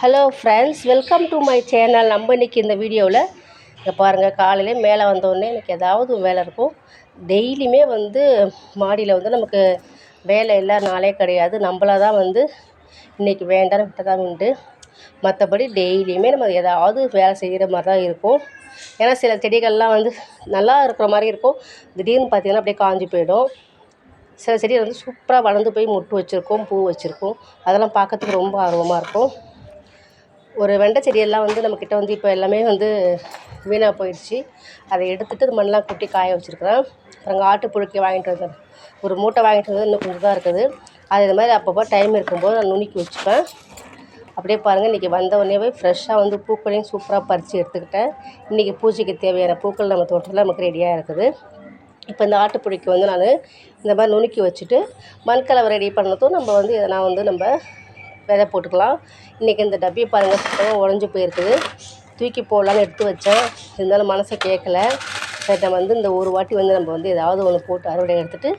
Hello friends welcome to my channel நம்ம இன்றைக்கி இந்த வீடியோவில் இங்கே பாருங்கள் காலையிலே மேலே வந்தோடனே எனக்கு ஏதாவது வேலை இருக்கும். டெய்லியுமே வந்து மாடியில் வந்து நமக்கு வேலை எல்லா நாளே கிடையாது. நம்மளாக தான் வந்து இன்றைக்கி வேண்டாம்னு விட்டதான் உண்டு. மற்றபடி டெய்லியுமே நம்ம ஏதாவது வேலை செய்கிற மாதிரி தான் இருக்கும். ஏன்னா சில செடிகள்லாம் வந்து நல்லா இருக்கிற மாதிரி இருக்கும். திடீர்னு பார்த்திங்கன்னா அப்படியே காஞ்சி போயிடும். சில செடிகள் வந்து சூப்பராக வளர்ந்து போய் மொட்டு வச்சுருக்கோம் பூ வச்சுருக்கோம். அதெல்லாம் பார்க்கறதுக்கு ரொம்ப ஆர்வமாக இருக்கும். ஒரு வெண்டை செடியெல்லாம் வந்து நம்மக்கிட்ட வந்து இப்போ எல்லாமே வந்து வீணாக போயிடுச்சு. அதை எடுத்துகிட்டு மண்ணெலாம் கொட்டி காய வச்சுருக்குறேன். அப்புறம் ஆட்டு புழுக்கை வாங்கிட்டு வந்தேன். ஒரு மூட்டை வாங்கிட்டு வந்து இன்னும் கொஞ்சம் தான் இருக்குது. அது இது மாதிரி அப்பப்போ டைம் இருக்கும்போது நான் நுணுக்கி வச்சுப்பேன். அப்படியே பாருங்கள் இன்றைக்கி வந்த உடனேவே ஃப்ரெஷ்ஷாக வந்து பூக்களையும் சூப்பராக பறித்து எடுத்துக்கிட்டேன். இன்றைக்கி பூஜைக்கு தேவையான பூக்கள் நம்ம தோட்டத்தில் நமக்கு ரெடியாக இருக்குது. இப்போ இந்த ஆட்டுப்புழுக்கி வந்து நான் இந்த மாதிரி நுணுக்கி வச்சுட்டு மண்கலவை ரெடி பண்ணதும் நம்ம வந்து எதனா வந்து நம்ம விதை போட்டுக்கலாம். இன்றைக்கி இந்த டப்பியை பாருங்கள் சுத்தமாக உடஞ்சி போயிருக்குது. தூக்கி போடலான்னு எடுத்து வச்சேன். இருந்தாலும் மனசை கேட்கல சரி நம்ம வந்து இந்த ஒரு வாட்டி வந்து நம்ம வந்து ஏதாவது ஒன்று போட்டு அறுவடை எடுத்துகிட்டு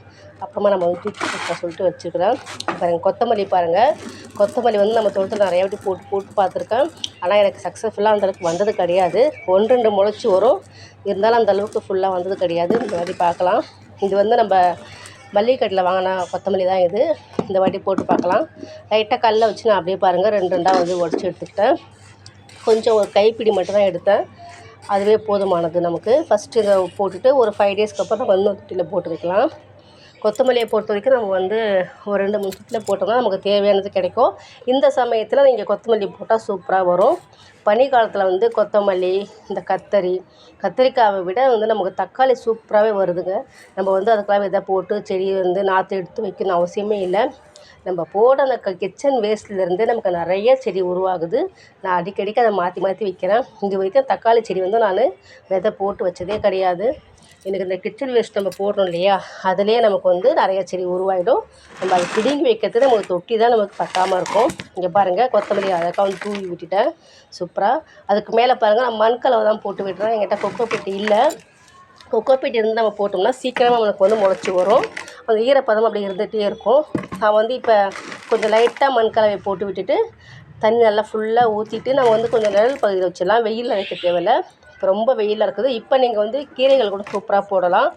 அப்புறமா நம்ம வந்து தூக்கி போட்ட சொல்லிட்டு வச்சுருக்கிறோம் பாருங்கள் கொத்தமல்லி பாருங்கள் கொத்தமல்லி வந்து நம்ம தோட்டத்தில் நிறைய வாட்டி போட்டு போட்டு பார்த்துருக்கேன். ஆனால் எனக்கு சக்ஸஸ்ஃபுல்லாக அந்தளவுக்கு வந்தது கிடையாது. ஒன்று ரெண்டு முளைச்சி வரும். இருந்தாலும் அந்த அளவுக்கு ஃபுல்லாக வந்தது கிடையாது. இந்த மாதிரி பார்க்கலாம். இது வந்து நம்ம மல்லிகை கடையில் வாங்கின கொத்தமல்லி தான் இது. இந்த வாட்டி போட்டு பார்க்கலாம். லைட்டாக கல்லில் வச்சு நான் அப்படியே பாருங்கள் ரெண்டு ரெண்டாக வந்து உடச்சி எடுத்துக்கிட்டேன். கொஞ்சம் ஒரு கைப்பிடி மட்டும் தான் எடுத்தேன். அதுவே போதுமானது நமக்கு. ஃபஸ்ட்டு இதை போட்டுட்டு ஒரு ஃபைவ் டேஸ்க்கு அப்புறம் நம்ம இன்னொரு தொட்டியில் போட்டு வைக்கலாம். கொத்தமல்லியை பொறுத்த வரைக்கும் நம்ம வந்து ஒரு ரெண்டு மூணு சுற்றில் போட்டோம்னா நமக்கு தேவையானது கிடைக்கும். இந்த சமயத்தில் நீங்கள் கொத்தமல்லி போட்டால் சூப்பராக வரும். பனி காலத்தில் வந்து கொத்தமல்லி இந்த கத்தரி கத்திரிக்காவை விட வந்து நமக்கு தக்காளி சூப்பராகவே வருதுங்க. நம்ம வந்து அதுக்கெல்லாம் விதை போட்டு செடி வந்து நாற்று எடுத்து வைக்கணும் அவசியமே இல்லை. நம்ம போட கிச்சன் வேஸ்ட்லேருந்து நமக்கு நிறைய செடி உருவாகுது. நான் அடிக்கடிக்கு அதை மாற்றி மாற்றி வைக்கிறேன். இது வரைக்கும் தக்காளி செடி வந்து நான் விதை போட்டு வச்சதே கிடையாது. எனக்கு இந்த கிச்சன் வேஸ்ட் நம்ம போடுறோம் இல்லையா? அதுலேயே நமக்கு வந்து நிறைய செடி உருவாகிடும் நம்ம அதை பிடுங்கி வைக்கிறதுக்கு நமக்கு தொட்டி தான் நமக்கு பத்தாமல் இருக்கும். இங்கே பாருங்கள் கொத்தமல்லி அழகாக வந்து தூவி விட்டுட்டேன். சூப்பராக அதுக்கு மேலே பாருங்கள் நான் மண்கலவை தான் போட்டு விட்டுறேன் என்கிட்ட கொக்கோ பெட்டி இல்லை. கொக்கோ பெட்டி இருந்து நம்ம போட்டோம்னா சீக்கிரமாக நமக்கு வந்து முளைச்சி வரும். அந்த ஈரப்பதம் அப்படி இருந்துகிட்டே இருக்கும். நான் வந்து இப்போ கொஞ்சம் லைட்டாக மண் கலவையை போட்டு விட்டுட்டு தண்ணி நல்லா ஃபுல்லாக ஊற்றிட்டு நம்ம வந்து கொஞ்சம் நிழல் பகுதியில் வச்சிடலாம். வெயிலில் வைக்க தேவையில்ல. இப்போ ரொம்ப வெயிலாக இருக்குது. இப்போ நீங்கள் வந்து கீரைகள் கூட சூப்பராக போடலாம்.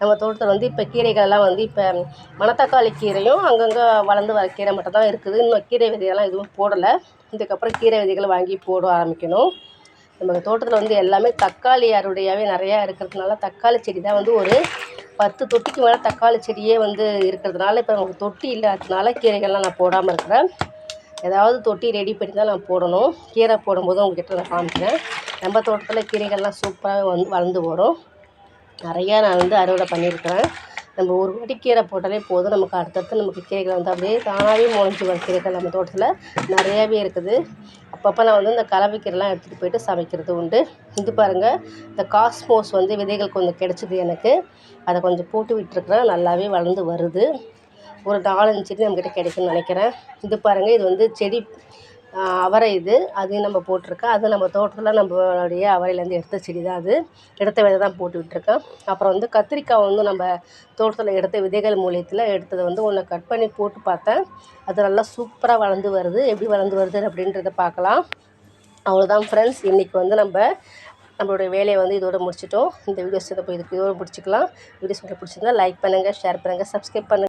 நம்ம தோட்டத்தில் வந்து இப்போ கீரைகள்லாம் வந்து இப்போ மணத்தக்காளி கீரையும் அங்கங்கே வளர்ந்து வர கீரை மட்டும் தான் இருக்குது. இன்னும் கீரை விதைகள்லாம் எதுவும் போடலை. இதுக்கப்புறம் கீரை விதைகளை வாங்கி போட ஆரம்பிக்கணும். நம்ம தோட்டத்தில் வந்து எல்லாமே தக்காளி அறுவடையாகவே நிறையா இருக்கிறதுனால தக்காளி செடி தான் வந்து ஒரு பத்து தொட்டிக்கு மேலே தக்காளி செடியே வந்து இருக்கிறதுனால இப்போ நமக்கு தொட்டி இல்லாததுனால கீரைகள்லாம் நான் போடாமல் இருக்கிறேன். ஏதாவது தொட்டி ரெடி பண்ணி தான் நான் போடணும். கீரை போடும்போது உங்ககிட்ட நான் காமிக்கிறேன். நம்ம தோட்டத்தில் கீரைகள்லாம் சூப்பராக வந்து வளர்ந்து வரும் நிறையா நான் வந்து அறுவடை பண்ணியிருக்கிறேன். நம்ம ஒரு வாட்டி கீரை போட்டாலே போதும். நமக்கு அடுத்தடுத்து நமக்கு கீரைகள் வந்து அப்படியே தானாகவே முளைஞ்சி வர கீரைகள் நம்ம தோட்டத்தில் நிறையாவே இருக்குது. அப்பப்போ நான் வந்து இந்த கலவைக்கீரைலாம் எடுத்துகிட்டு போயிட்டு சமைக்கிறது உண்டு. இது பாருங்கள் இந்த காஸ்மோஸ் வந்து விதைகள் கொஞ்சம் கிடச்சிது எனக்கு. அதை கொஞ்சம் போட்டு விட்டுருக்குறேன். நல்லாவே வளர்ந்து வருது. ஒரு நாலஞ்சு செடி நம்மக்கிட்ட கிடைக்கும்னு நினைக்கிறேன். இது பாருங்கள் இது வந்து செடி அவரை இது அதையும் நம்ம போட்டிருக்கேன் அது நம்ம தோட்டத்தில் நம்மளுடைய அவரையிலேருந்து எடுத்த செடி தான் அது. எடுத்த விதை தான் போட்டு விட்டுருக்கேன் அப்புறம் வந்து கத்திரிக்காய் வந்து நம்ம தோட்டத்தில் எடுத்த விதைகள் மூலியத்தில் எடுத்ததை வந்து ஒன்று கட் பண்ணி போட்டு பார்த்தேன். அது நல்லா சூப்பராக வளர்ந்து வருது. எப்படி வளர்ந்து வருது அப்படின்றத பார்க்கலாம். அவ்வளோதான் ஃப்ரெண்ட்ஸ் இன்றைக்கி வந்து நம்ம நம்மளுடைய வேலையை வந்து இதோட முடிச்சிட்டோம். இந்த வீடியோஸ் இதை போய் இதுக்கு இதோட முடிச்சிக்கலாம். வீடியோஸ் உங்களுக்கு பிடிச்சிருந்தா லைக் பண்ணுங்கள் ஷேர் பண்ணுங்கள் சப்ஸ்கிரைப் பண்ணுங்கள்